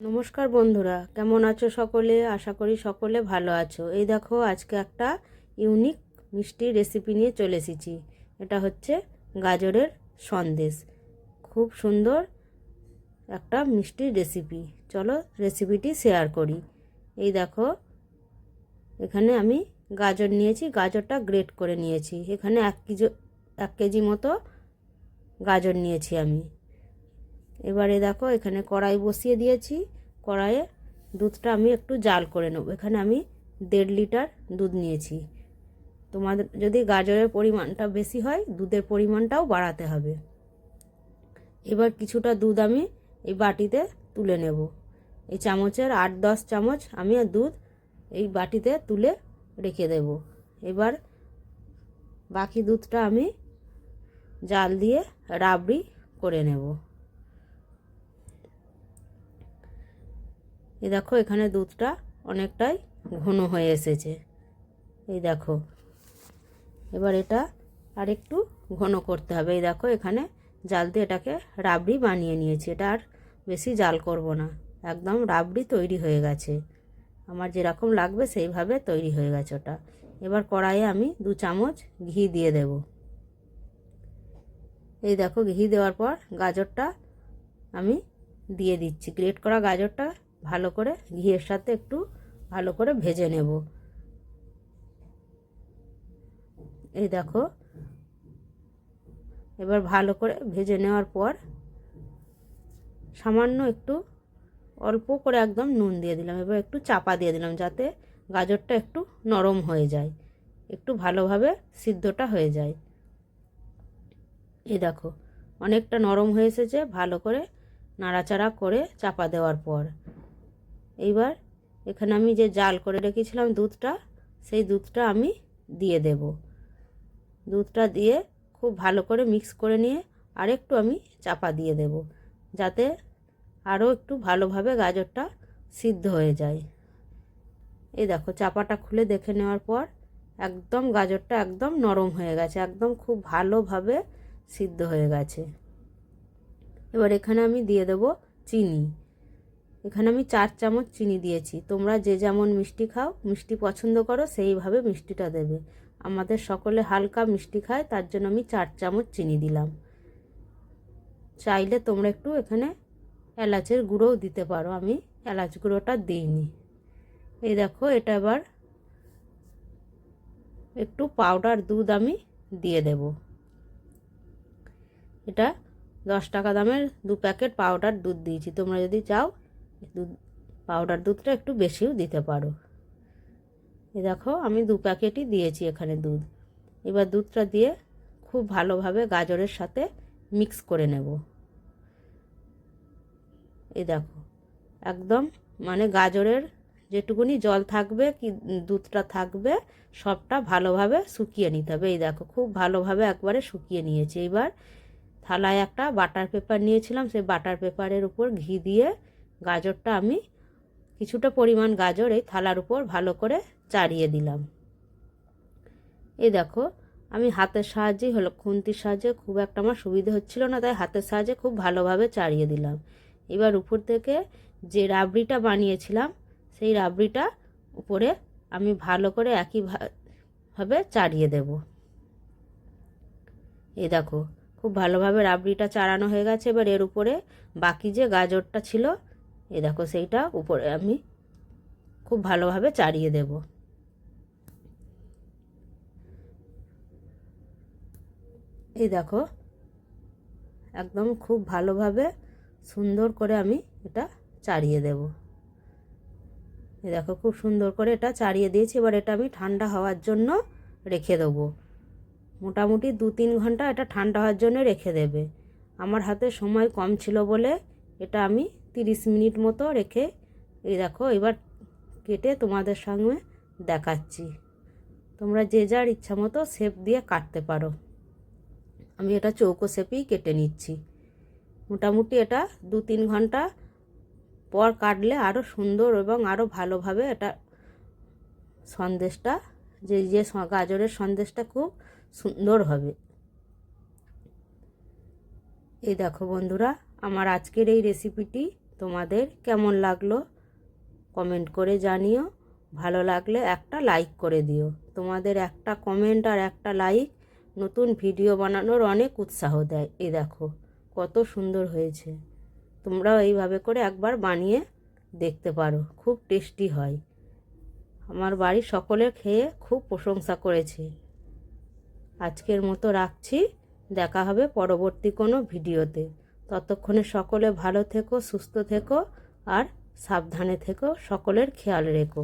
নমস্কার বন্ধুরা, কেমন আছো সকলে? আশা করি সকলে ভালো আছো। এই দেখো, আজকে একটা ইউনিক মিষ্টি রেসিপি নিয়ে চলে এসেছি। এটা হচ্ছে গাজরের সন্দেশ। খুব সুন্দর একটা মিষ্টির রেসিপি। চলো রেসিপিটি শেয়ার করি। এই দেখো, এখানে আমি গাজর নিয়েছি, গাজরটা গ্রেট করে নিয়েছি। এখানে এক কেজি এক কেজি মতো গাজর নিয়েছি আমি। এবারে দেখো, এখানে কড়াই বসিয়ে দিয়েছি। কড়াইয়ে দুধটা আমি একটু জাল করে নেব। এখানে আমি দেড় লিটার দুধ নিয়েছি। তোমাদের, যদি গাজরের পরিমাণটা বেশি হয়, দুধের পরিমাণটাও বাড়াতে হবে। এবার কিছুটা দুধ আমি এই বাটিতে তুলে নেব। এই চামচের আট দশ চামচ আমি দুধ এই বাটিতে তুলে রেখে দেব। এবার বাকি দুধটা আমি জাল দিয়ে রাবড়ি করে নেব। এই দেখো, এখানে দুধটা অনেকটাই ঘন হয়ে এসেছে। এই দেখো, এবার এটা আর একটু ঘন করতে হবে। এই দেখো, এখানে জাল দিয়ে এটাকে রাবড়ি বানিয়ে নিয়েছি। এটা আর বেশি জাল করব না, একদম রাবড়ি তৈরি হয়ে গেছে। আমার যেরকম লাগবে সেইভাবে তৈরি হয়ে গেছে ওটা। এবার কড়াইয়ে আমি দু চামচ ঘি দিয়ে দেব। এই দেখো, ঘি দেওয়ার পর গাজরটা আমি দিয়ে দিচ্ছি। গ্রেট করা গাজরটা ভালো করে ঘিয়ের সাথে একটু ভালো করে ভেজে নেব। এই দেখো, এবার ভালো করে ভেজে নেওয়ার পর সামান্য একটু অল্প করে একদম নুন দিয়ে দিলাম, এবার একটু চাপা দিয়ে দিলাম যাতে গাজরটা একটু নরম হয়ে যায়, একটু ভালোভাবে সিদ্ধটা হয়ে যায়। এই দেখো, অনেকটা নরম হয়ে এসেছে ভালো করে নাড়াচাড়া করে চাপা দেওয়ার পর। এইবার এখানে আমি যে জাল করে রেখেছিলাম দুধটা, সেই দুধটা আমি দিয়ে দেব। দুধটা দিয়ে খুব ভালো করে মিক্স করে নিয়ে আরেকটু আমি চাপা দিয়ে দেব, যাতে আরও একটু ভালোভাবে গাজরটা সিদ্ধ হয়ে যায়। এই দেখো, চাপাটা খুলে দেখে নেওয়ার পর একদম গাজরটা একদম নরম হয়ে গেছে, একদম খুব ভালোভাবে সিদ্ধ হয়ে গেছে। এবার এখানে আমি দিয়ে দেব চিনি। এখানে আমি চার চামচ চিনি দিয়েছি। তোমরা যে যেমন মিষ্টি খাও, মিষ্টি পছন্দ করো, সেইভাবে মিষ্টিটা দেবে। আমাদের সকলে হালকা মিষ্টি খায়, তার জন্য আমি চার চামচ চিনি দিলাম। চাইলে তোমরা একটু এখানে এলাচের গুঁড়োও দিতে পারো, আমি এলাচ গুঁড়োটা দিইনি। এই দেখো, এটা এবার একটু পাউডার দুধ আমি দিয়ে দেব। এটা দশ টাকা দামের দু প্যাকেট পাউডার দুধ দিয়েছি। তোমরা যদি চাও দুধ পাউডার দুধটা একটু বেশিও দিতে পারো। এ দেখো, আমি দু প্যাকেটই দিয়েছি এখানে দুধ। এবার দুধটা দিয়ে খুব ভালোভাবে গাজরের সাথে মিক্স করে নেব। এই দেখো, একদম মানে গাজরের যেটুকুনি জল থাকবে কি দুধটা থাকবে, সবটা ভালোভাবে শুকিয়ে নিতে হবে। এই দেখো, খুব ভালোভাবে একবারে শুকিয়ে নিয়েছি। এবার থালায় একটা বাটার পেপার নিয়েছিলাম, সেই বাটার পেপারের উপর ঘি দিয়ে গাজরটা আমি কিছুটা পরিমাণ গাজর এই থালার উপর ভালো করে চাড়িয়ে দিলাম। এই দেখো, আমি হাতের সাহায্যেই হলো, খুন্তির সাহায্যে খুব একটা আমার সুবিধে হচ্ছিল না, তাই হাতের সাহায্যে খুব ভালোভাবে চাড়িয়ে দিলাম। এবার উপর থেকে যে রাবড়িটা বানিয়েছিলাম, সেই রাবড়িটা উপরে আমি ভালো করে একই একইভাবে চাড়িয়ে দেব। এ দেখো, খুব ভালোভাবে রাবড়িটা চাড়ানো হয়ে গেছে। এবার এর উপরে বাকি যে গাজরটা ছিল এই দেখো সেইটা উপরে আমি খুব ভালোভাবে চাড়িয়ে দেব। এই দেখো, একদম খুব ভালোভাবে সুন্দর করে আমি এটা চাড়িয়ে দেব। এই দেখো, খুব সুন্দর করে এটা চাড়িয়ে দিয়েছি, এবার এটা আমি ঠান্ডা হওয়ার জন্য রেখে দেবো। মোটামুটি দু তিন ঘণ্টা এটা ঠান্ডা হওয়ার জন্য রেখে দেবে। আমার হাতে সময় কম ছিল বলে এটা আমি তিরিশ মিনিট মতো রেখে, এই দেখো এবার কেটে তোমাদের সঙ্গে দেখাচ্ছি। তোমরা যে যার ইচ্ছা মতো শেপ দিয়ে কাটতে পারো। আমি এটা চৌকো শেপেই কেটে নিচ্ছি। মোটামুটি এটা দু তিন ঘণ্টা পর কাটলে আরও সুন্দর এবং আরও ভালোভাবে এটা সন্দেশটা, যে যে গাজরের সন্দেশটা খুব সুন্দর হবে। এই দেখো বন্ধুরা, আমার আজকের এই রেসিপিটি তোমাদের কেমন লাগল? কমেন্ট করে জানিও। ভালো লাগলে একটা লাইক করে দিও। তোমাদের একটা কমেন্ট আর একটা লাইক নতুন ভিডিও বানানোর অনেক উৎসাহ দেয়। এই দেখো, কত সুন্দর হয়েছে। তোমরাও এইভাবে করে একবার বানিয়ে দেখতে পারো, খুব টেস্টি হয়। আমার বাড়ির সকলে খেয়ে খুব প্রশংসা করেছে। আজকের মতো রাখছি। দেখা হবে পরবর্তী কোনো ভিডিওতে। ততক্ষণে সকলে ভালো থেকো সুস্থ থেকো আর সাবধানে থেকো সকলের খেয়াল রেখো।